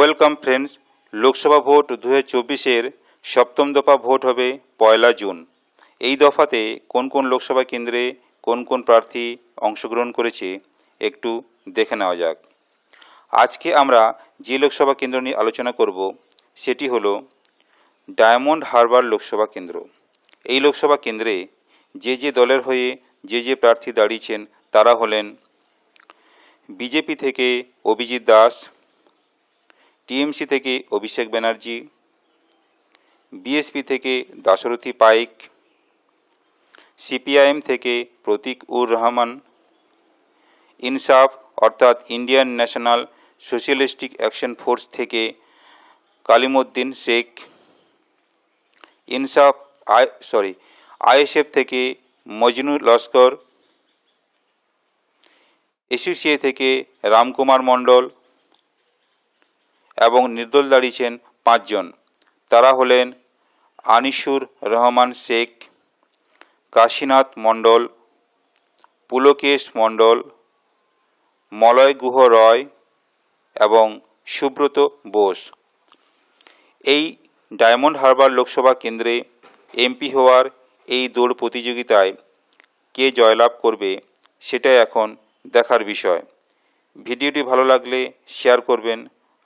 Welcome friends Lok Sabha vote দু হাজার সপ্তম দফা ভোট হবে পয়লা জুন। এই দফাতে কোন কোন লোকসভা কেন্দ্রে কোন কোন প্রার্থী অংশগ্রহণ করেছে একটু দেখে নেওয়া যাক। আজকে আমরা যে লোকসভা কেন্দ্র নিয়ে আলোচনা করব, সেটি হলো ডায়মন্ড হারবার লোকসভা কেন্দ্র। এই লোকসভা কেন্দ্রে যে যে দলের হয়ে যে যে প্রার্থী দাঁড়িয়েছেন, তারা হলেন বিজেপি থেকে অভিজিৎ দাস টিএমসি থেকে অভিষেক ব্যানার্জি, বিএসপি থেকে দাশরথী পাইক, সিপিআইএম থেকে প্রতীক উর রহমান, ইনসাফ অর্থাৎ Indian national socialistic action force থেকে কালিমুদ্দিন শেখ, ইনসাফ আই, সরি, আইএসএফ থেকে মজনু লস্কর এসিসিএ থেকে রামকুমার মণ্ডল এবং নির্দল দাঁড়িয়েছেন পাঁচজন। তারা হলেন আনিসুর রহমান শেখ, কাশীনাথ মণ্ডল, পুলকেশ মণ্ডল, মলয় গুহ রয় এবং সুব্রত বোস। এই ডায়মন্ড হারবার লোকসভা কেন্দ্রে এমপি হওয়ার এই দৌড় প্রতিযোগিতায় কে জয়লাভ করবে সেটাই এখন দেখার বিষয়। ভিডিওটি ভালো লাগলে শেয়ার করবেন